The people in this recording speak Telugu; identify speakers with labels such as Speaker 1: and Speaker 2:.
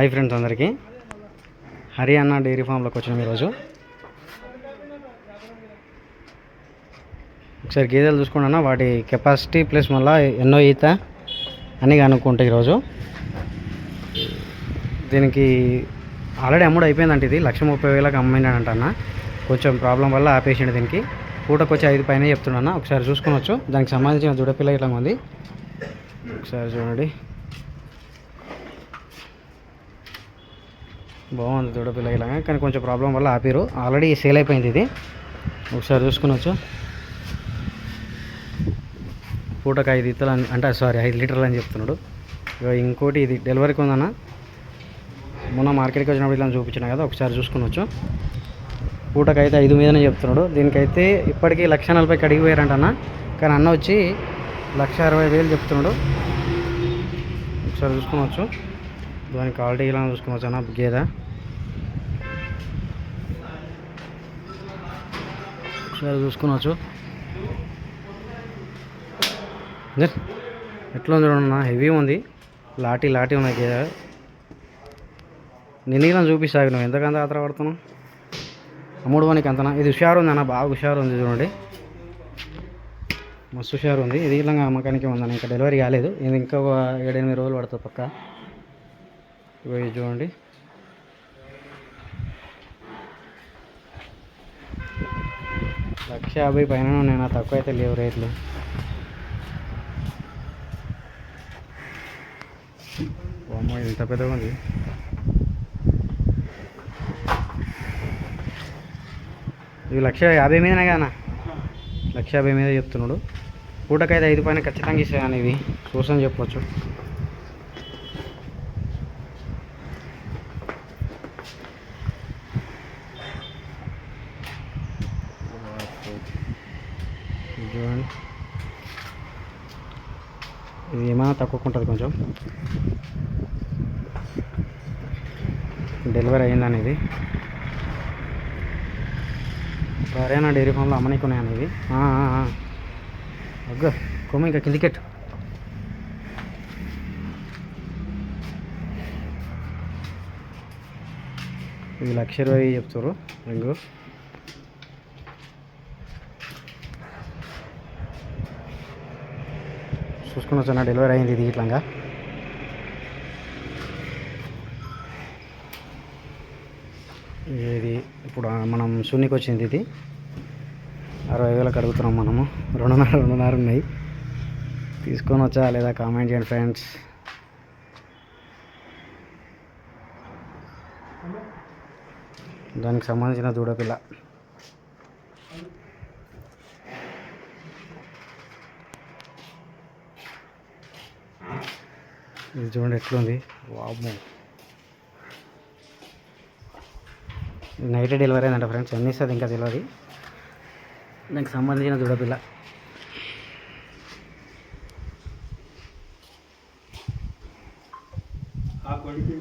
Speaker 1: హాయ్ ఫ్రెండ్స్ అందరికీ. హరియానా డైరీ ఫామ్లోకి వచ్చినాం ఈరోజు. ఒకసారి గేదెలు చూసుకున్నా వాటి కెపాసిటీ ప్లస్ మళ్ళీ ఎన్నో ఈత అని కనుక్కుంటాయి ఈరోజు. దీనికి ఆల్రెడీ అమ్ముడు అయిపోయిందంట ఇది లక్ష ముప్పై వేలకు అమ్మినాడంట అన్న. కొంచెం ప్రాబ్లం వల్ల ఆపేసిండు దీనికి. పూటకు వచ్చి ఐదు పైన చెప్తున్నా ఒకసారి చూసుకోవచ్చు దానికి సంబంధించిన దుడపిల్ల ఇట్లా ఉంది? ఒకసారి చూడండి. బాగుంది దూడపిల్ల ఇలాగా. కానీ కొంచెం ప్రాబ్లం వల్ల ఆపిరు. ఆల్రెడీ సేల్ అయిపోయింది ఇది. ఒకసారి చూసుకునొచ్చు. పూటకు ఐదు ఇత్తలు అని అంటే సారీ ఐదు లీటర్లు అని చెప్తున్నాడు. ఇంకోటి ఇది డెలివరీకి ఉందన్న. మొన్న మార్కెట్కి వచ్చినప్పుడు ఇలా చూపించిన కదా ఒకసారి చూసుకునొచ్చు. పూటకు అయితే ఐదు మీదనే చెప్తున్నాడు. దీనికైతే ఇప్పటికీ లక్ష నలభైకి అడిగిపోయారంట అన్న కానీ అన్న వచ్చి లక్ష అరవై వేలు చెప్తున్నాడు. ఒకసారి చూసుకోవచ్చు దాని క్వాలిటీ ఇలా చూసుకోవచ్చు అన్న గేదె. ఒకసారి చూసుకున్నచ్చు ఎట్లా ఉంది అన్న హెవీ ఉంది. లాటి లాటి ఉన్నాయి గేదె. నేను ఇలా చూపిస్తాగి నువ్వు. ఎంతకంత ఆత్ర పడుతున్నావు? అమ్ముడు వానికి అంతనా ఇది హుషారు ఉంది అన్న బాగా హుషారు ఉంది చూడండి. మస్తు హుషారు ఉంది. ఇది ఇలా అమ్మకానికి ఉందన్న ఇంకా డెలివరీ కాలేదు. ఇది ఇంకా ఒక ఏడెనిమిది రోజులు పడుతుంది పక్క. ఇవి చూడండి. లక్ష యాభై పైన ఉన్నాయి నా తక్కువ అయితే లేవు రేట్లు. అమ్మ ఇంత పెద్దగా ఉంది. ఇవి లక్ష యాభై మీదనే కదా లక్ష యాభై మీద చెప్తున్నాడు. పూటకైతే ఐదు పైన ఖచ్చితంగా ఇస్తాయని ఇవి. చూసని చెప్పొచ్చు. చూడండి. ఇది ఏమైనా తక్కువ ఉంటుంది కొంచెం. డెలివరీ అయిందని ఇది సరేనా డైరీ ఫామ్లో అమ్మనీకి ఉన్నాయని ఇది అగ్గ కొమ్మ ఇంకా కిందికెట్టు ఇది లక్ష ఇరవై చెప్తారు రింగు చూసుకుని వచ్చా డెలివరీ అయింది ఇది ఇట్లాగా. ఇది ఇప్పుడు మనం సున్నికి వచ్చింది ఇది. అరవై వేలకు అడుగుతున్నాం మనము. రెండున్నర రెండున్నర ఉన్నాయి. తీసుకొని వచ్చా లేదా కామెంట్ చేయండి ఫ్రెండ్స్. దానికి సంబంధించిన దూడపిల్ల. ఇది చూడండి ఎట్లుంది. వాము నైట్ డెలివరీ అయిందంట ఫ్రెండ్స్. ఎన్ని ఇస్తుంది ఇంకా తెలియదు దానికి సంబంధించిన దూడపిల్ల
Speaker 2: ఆ కొడుకు.